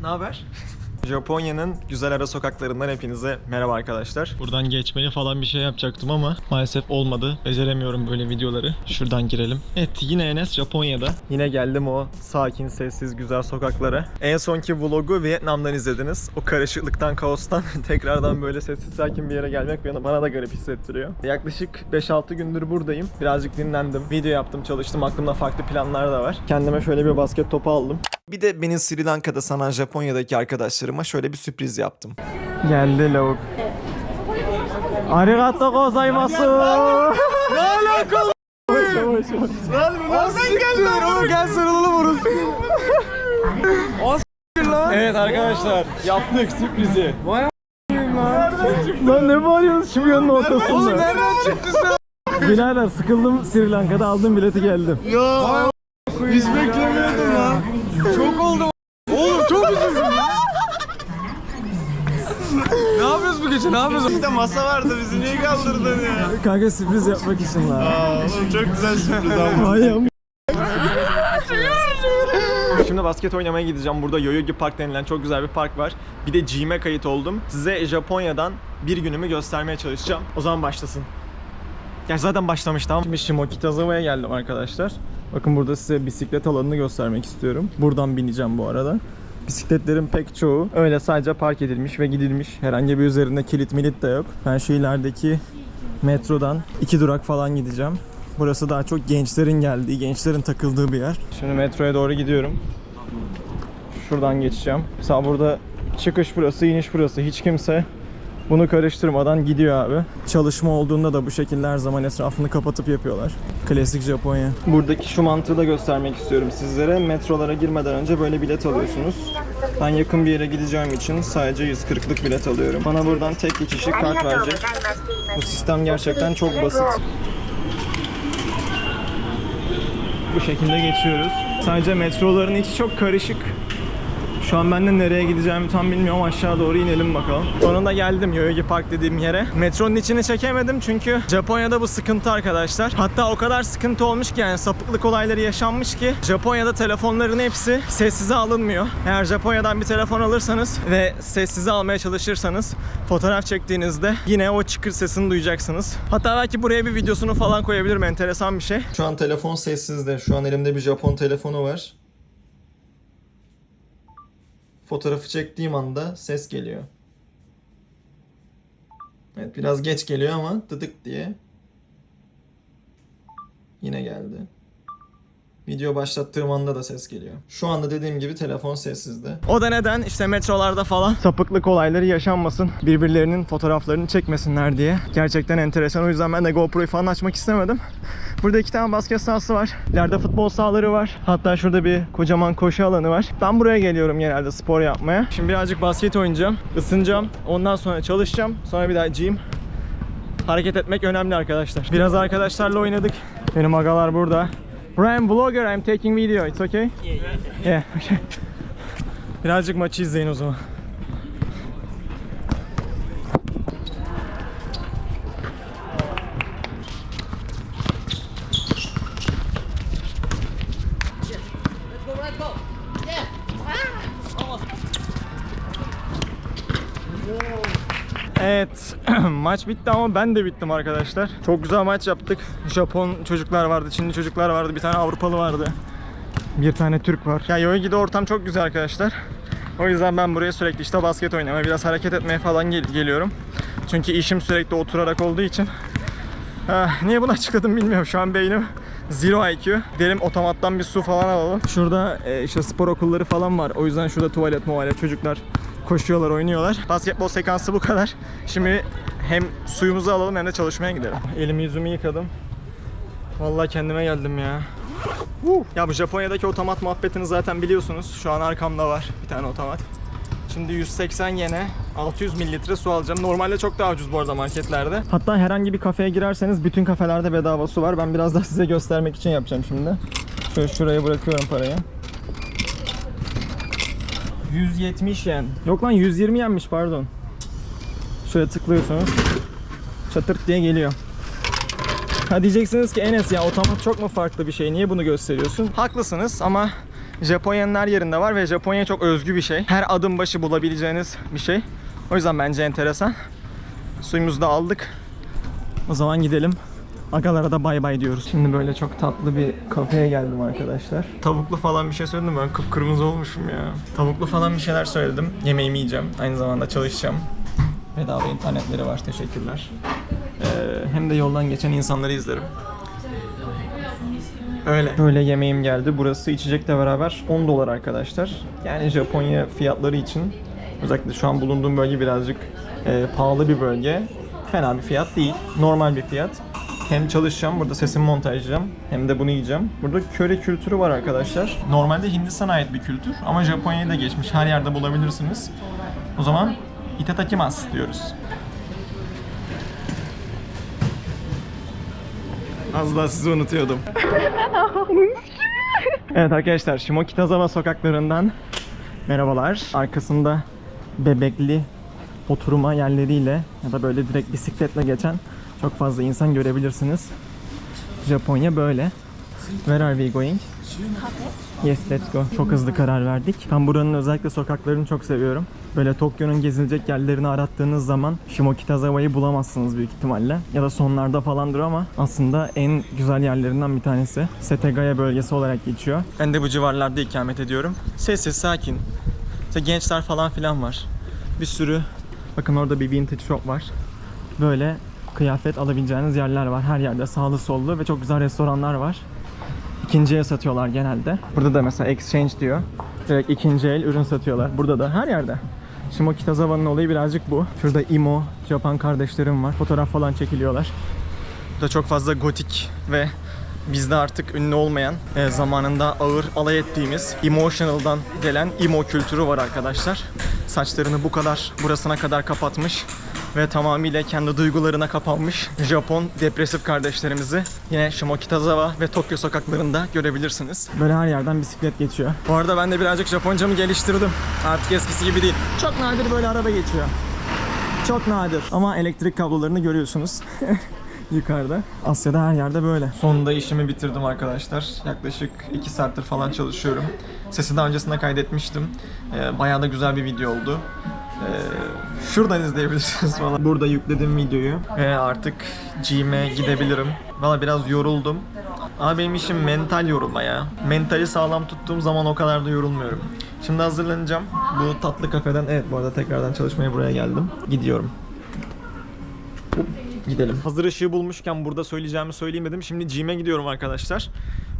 Ne haber? Japonya'nın güzel ara sokaklarından hepinize merhaba arkadaşlar. Buradan geçmeli falan bir şey yapacaktım ama maalesef olmadı. Beceremiyorum böyle videoları. Şuradan girelim. Evet yine Enes Japonya'da. Yine geldim o sakin, sessiz, güzel sokaklara. En sonki vlogu Vietnam'dan izlediniz. O karışıklıktan, kaostan tekrardan böyle sessiz, sakin bir yere gelmek bana, bana da garip hissettiriyor. Yaklaşık 5-6 gündür buradayım. Birazcık dinlendim. Video yaptım, çalıştım. Aklımda farklı planlar da var. Kendime şöyle bir basket topu aldım. Bir de beni Sri Lanka'da sanan Japonya'daki arkadaşlarıma şöyle bir sürpriz yaptım. Geldi lavuk. Arigato gozaimasu. Ne alaka? Oradan geldi oğlum gel sarılalım orası. Evet arkadaşlar yaptık sürprizi. Vay Lan ne bağırıyorsunuz Şimyon'un ortasında? Oğlum nereden çıktı sen? Birader sıkıldım Sri Lanka'da aldım bileti geldim. Ya hiç beklemiyordum lan. Çok oldu. Oğlum çok üzüldüm ya. ne yapıyoruz bu gece? Ne yapıyoruz? Bir de masa vardı bizi niye kaldırdın ya? Kanka sürpriz yapmak için lan. Aa, oğlum çok güzel sürpriz ama. Ayağım. Şimdi basket oynamaya gideceğim. Burada Yoyogi Park denilen çok güzel bir park var. Bir de gym'e kayıt oldum. Size Japonya'dan bir günümü göstermeye çalışacağım. O zaman başlasın. Ya zaten başlamıştı ama. Şimdi Shimokitazawa'ya geldim arkadaşlar. Bakın burada size bisiklet alanını göstermek istiyorum. Buradan bineceğim bu arada. Bisikletlerin pek çoğu öyle sadece park edilmiş ve gidilmiş. Herhangi bir üzerinde kilit milit de yok. Ben şu ilerideki metrodan iki durak falan gideceğim. Burası daha çok gençlerin geldiği, gençlerin takıldığı bir yer. Şimdi metroya doğru gidiyorum. Şuradan geçeceğim. Mesela burada çıkış burası, iniş burası. Hiç kimse bunu karıştırmadan gidiyor abi. Çalışma olduğunda da bu şekilde her zaman etrafını kapatıp yapıyorlar. Klasik Japonya. Buradaki şu mantığı da göstermek istiyorum sizlere. Metrolara girmeden önce böyle bilet alıyorsunuz. Ben yakın bir yere gideceğim için sadece 140'lık bilet alıyorum. Bana buradan tek geçişlik kart verecek. Bu sistem gerçekten çok basit. Bu şekilde geçiyoruz. Sadece metroların içi çok karışık. Şu an ben de nereye gideceğimi tam bilmiyorum. Aşağı doğru inelim bakalım. Sonunda geldim Yoyogi Park dediğim yere. Metronun içini çekemedim çünkü Japonya'da bu sıkıntı arkadaşlar. Hatta o kadar sıkıntı olmuş ki yani sapıklık olayları yaşanmış ki Japonya'da telefonların hepsi sessize alınmıyor. Eğer Japonya'dan bir telefon alırsanız ve sessize almaya çalışırsanız fotoğraf çektiğinizde yine o çıkır sesini duyacaksınız. Hatta belki buraya bir videosunu falan koyabilirim. Enteresan bir şey. Şu an telefon sessizde. Şu an elimde bir Japon telefonu var. Fotoğrafı çektiğim anda ses geliyor. Evet biraz geç geliyor ama dıdık diye. Yine geldi. Video başlattığım anda da ses geliyor. Şu anda dediğim gibi telefon sessizde. O da neden işte metrolarda falan sapıklık olayları yaşanmasın. Birbirlerinin fotoğraflarını çekmesinler diye. Gerçekten enteresan. O yüzden ben de GoPro'yu falan açmak istemedim. Burada iki tane basket sahası var. İleride futbol sahaları var. Hatta şurada bir kocaman koşu alanı var. Ben buraya geliyorum genelde spor yapmaya. Şimdi birazcık basket oynayacağım. ısınacağım. Ondan sonra çalışacağım. Sonra bir daha gym. Hareket etmek önemli arkadaşlar. Biraz arkadaşlarla oynadık. Benim agalar burada. Brian vlogger, I'm taking video. It's okay? Yeah, yeah. Yeah, okay. Birazcık maçı izleyin o zaman. maç bitti ama ben de bittim arkadaşlar. Çok güzel maç yaptık. Japon çocuklar vardı, Çinli çocuklar vardı, bir tane Avrupalı vardı. Bir tane Türk var. Ya Yoyogi'de ortam çok güzel arkadaşlar. O yüzden ben buraya sürekli işte basket oynamaya, biraz hareket etmeye falan gel- geliyorum. Çünkü işim sürekli oturarak olduğu için. Ah, niye bunu açıkladım bilmiyorum. Şu an beynim zero IQ. Gidelim otomattan bir su falan alalım. Şurada e, işte spor okulları falan var. O yüzden şurada tuvalet muvalet çocuklar koşuyorlar, oynuyorlar. Basketbol sekansı bu kadar. Şimdi hem suyumuzu alalım hem de çalışmaya gidelim. Elimi yüzümü yıkadım. Vallahi kendime geldim ya. Ya bu Japonya'daki otomat muhabbetini zaten biliyorsunuz. Şu an arkamda var bir tane otomat. Şimdi 180 yene 600 mililitre su alacağım. Normalde çok daha ucuz bu arada marketlerde. Hatta herhangi bir kafeye girerseniz bütün kafelerde bedava su var. Ben biraz daha size göstermek için yapacağım şimdi. Şöyle şuraya bırakıyorum parayı. 170 yen. Yok lan 120 yenmiş pardon. Şöyle tıklıyorsunuz. Çatırt diye geliyor. Ha diyeceksiniz ki Enes ya otomat çok mu farklı bir şey? Niye bunu gösteriyorsun? Haklısınız ama Japonya'nın her yerinde var ve Japonya çok özgü bir şey. Her adım başı bulabileceğiniz bir şey. O yüzden bence enteresan. Suyumuzu da aldık. O zaman gidelim. Agalara da bay bay diyoruz. Şimdi böyle çok tatlı bir kafeye geldim arkadaşlar. Tavuklu falan bir şey söyledim ben kıpkırmızı olmuşum ya. Tavuklu falan bir şeyler söyledim. Yemeğimi yiyeceğim. Aynı zamanda çalışacağım. Bedava internetleri var. Teşekkürler. Ee, hem de yoldan geçen insanları izlerim. Öyle. Böyle yemeğim geldi. Burası içecekle beraber 10 dolar arkadaşlar. Yani Japonya fiyatları için özellikle şu an bulunduğum bölge birazcık e, pahalı bir bölge. Fena bir fiyat değil. Normal bir fiyat. Hem çalışacağım, burada sesimi montajlayacağım hem de bunu yiyeceğim. Burada köre kültürü var arkadaşlar. Normalde Hindistan'a ait bir kültür ama Japonya'yı da geçmiş. Her yerde bulabilirsiniz. O zaman itadakimasu diyoruz. Az daha sizi unutuyordum. evet arkadaşlar Shimokitazawa sokaklarından merhabalar. Arkasında bebekli oturma yerleriyle ya da böyle direkt bisikletle geçen çok fazla insan görebilirsiniz. Japonya böyle. Where are we going? Yes, let's go. Çok hızlı karar verdik. Ben buranın özellikle sokaklarını çok seviyorum. Böyle Tokyo'nun gezilecek yerlerini arattığınız zaman Shimokitazawa'yı bulamazsınız büyük ihtimalle. Ya da sonlarda falandır ama aslında en güzel yerlerinden bir tanesi. Setegaya bölgesi olarak geçiyor. Ben de bu civarlarda ikamet ediyorum. Sessiz, sakin. İşte gençler falan filan var. Bir sürü bakın orada bir vintage shop var. Böyle kıyafet alabileceğiniz yerler var. Her yerde sağlı sollu ve çok güzel restoranlar var. İkinciye satıyorlar genelde. Burada da mesela exchange diyor. Direkt ikinci el ürün satıyorlar. Burada da her yerde. Shimokitazawa'nın olayı birazcık bu. Şurada Imo, Japan kardeşlerim var. Fotoğraf falan çekiliyorlar. Burada çok fazla gotik ve bizde artık ünlü olmayan e, zamanında ağır alay ettiğimiz emotional'dan gelen emo kültürü var arkadaşlar. Saçlarını bu kadar burasına kadar kapatmış ve tamamıyla kendi duygularına kapanmış Japon depresif kardeşlerimizi yine Shimokitazawa ve Tokyo sokaklarında görebilirsiniz. Böyle her yerden bisiklet geçiyor. Bu arada ben de birazcık Japoncamı geliştirdim. Artık eskisi gibi değil. Çok nadir böyle araba geçiyor. Çok nadir. Ama elektrik kablolarını görüyorsunuz. Yukarıda. Asya'da her yerde böyle. Sonunda işimi bitirdim arkadaşlar. Yaklaşık 2 saattir falan çalışıyorum. Sesi daha öncesinde kaydetmiştim. Ee, bayağı da güzel bir video oldu. Ee, şuradan izleyebilirsiniz falan. Burada yükledim videoyu. Ve artık gym'e gidebilirim. Valla biraz yoruldum. Ama benim işim mental yorulma ya. Mentali sağlam tuttuğum zaman o kadar da yorulmuyorum. Şimdi hazırlanacağım. Bu tatlı kafeden evet bu arada tekrardan çalışmaya buraya geldim. Gidiyorum. Gidelim. Hazır ışığı bulmuşken burada söyleyeceğimi söyleyeyim dedim. Şimdi gym'e gidiyorum arkadaşlar.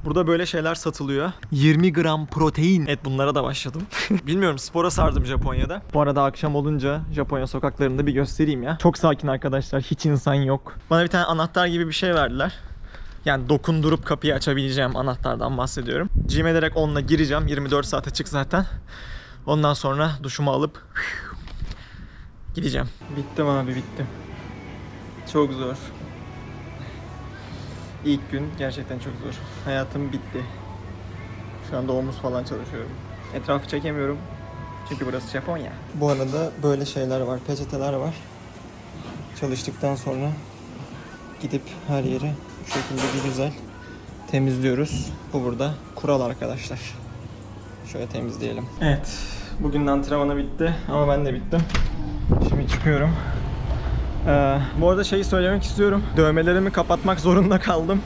Burada böyle şeyler satılıyor. 20 gram protein. Evet bunlara da başladım. Bilmiyorum spora sardım Japonya'da. Bu arada akşam olunca Japonya sokaklarında bir göstereyim ya. Çok sakin arkadaşlar. Hiç insan yok. Bana bir tane anahtar gibi bir şey verdiler. Yani dokundurup kapıyı açabileceğim anahtardan bahsediyorum. Gym'e direkt onunla gireceğim. 24 saat açık zaten. Ondan sonra duşumu alıp gideceğim. Bittim abi bittim. Çok zor. İlk gün gerçekten çok zor. Hayatım bitti. Şu anda omuz falan çalışıyorum. Etrafı çekemiyorum. Çünkü burası Japonya. Bu arada böyle şeyler var, peçeteler var. Çalıştıktan sonra gidip her yeri bu şekilde bir güzel temizliyoruz. Bu burada kural arkadaşlar. Şöyle temizleyelim. Evet. Bugün antrenmanı bitti ama ben de bittim. Şimdi çıkıyorum. Ee, bu arada şeyi söylemek istiyorum. Dövmelerimi kapatmak zorunda kaldım.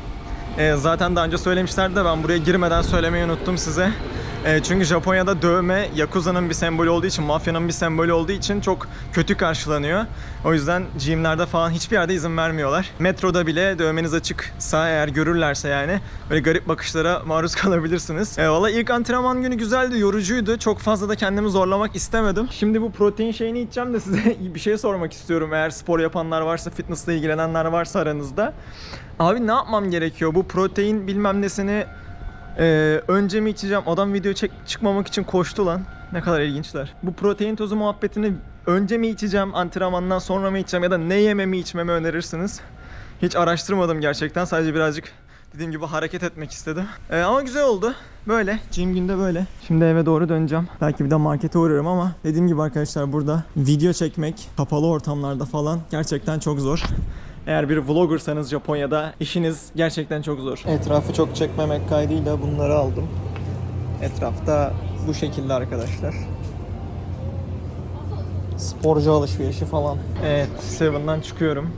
Ee, zaten daha önce söylemişlerdi de ben buraya girmeden söylemeyi unuttum size. Ee, çünkü Japonya'da dövme Yakuza'nın bir sembolü olduğu için, mafyanın bir sembolü olduğu için çok kötü karşılanıyor. O yüzden gymlerde falan hiçbir yerde izin vermiyorlar. Metroda bile dövmeniz açıksa eğer görürlerse yani böyle garip bakışlara maruz kalabilirsiniz. Ee, Valla ilk antrenman günü güzeldi, yorucuydu. Çok fazla da kendimi zorlamak istemedim. Şimdi bu protein şeyini içeceğim de size bir şey sormak istiyorum. Eğer spor yapanlar varsa, fitnessle ilgilenenler varsa aranızda. Abi ne yapmam gerekiyor? Bu protein bilmem nesini ee, önce mi içeceğim? Adam video çek çıkmamak için koştu lan. Ne kadar ilginçler. Bu protein tozu muhabbetini önce mi içeceğim, antrenmandan sonra mı içeceğim ya da ne yememi içmemi önerirsiniz? Hiç araştırmadım gerçekten. Sadece birazcık dediğim gibi hareket etmek istedim. Ee, ama güzel oldu. Böyle. Gym günde böyle. Şimdi eve doğru döneceğim. Belki bir de markete uğrarım ama dediğim gibi arkadaşlar burada video çekmek kapalı ortamlarda falan gerçekten çok zor. Eğer bir vloggersanız Japonya'da işiniz gerçekten çok zor. Etrafı çok çekmemek kaydıyla bunları aldım. Etrafta bu şekilde arkadaşlar. Sporcu alışverişi falan. Evet, Seven'dan çıkıyorum.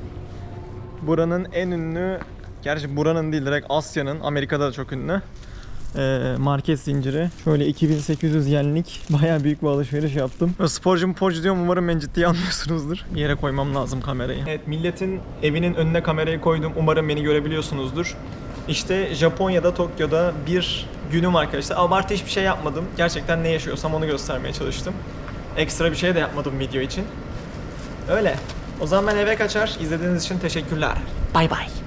Buranın en ünlü, gerçi buranın değil direkt Asya'nın, Amerika'da da çok ünlü. Ee, market zinciri. Şöyle 2800 yenlik bayağı büyük bir alışveriş yaptım. Sporcu sporcu diyorum umarım beni ciddiye almıyorsunuzdur. Bir yere koymam lazım kamerayı. Evet milletin evinin önüne kamerayı koydum. Umarım beni görebiliyorsunuzdur. İşte Japonya'da, Tokyo'da bir günüm arkadaşlar. Abartı hiçbir şey yapmadım. Gerçekten ne yaşıyorsam onu göstermeye çalıştım. Ekstra bir şey de yapmadım video için. Öyle. O zaman ben eve kaçar. İzlediğiniz için teşekkürler. Bay bay.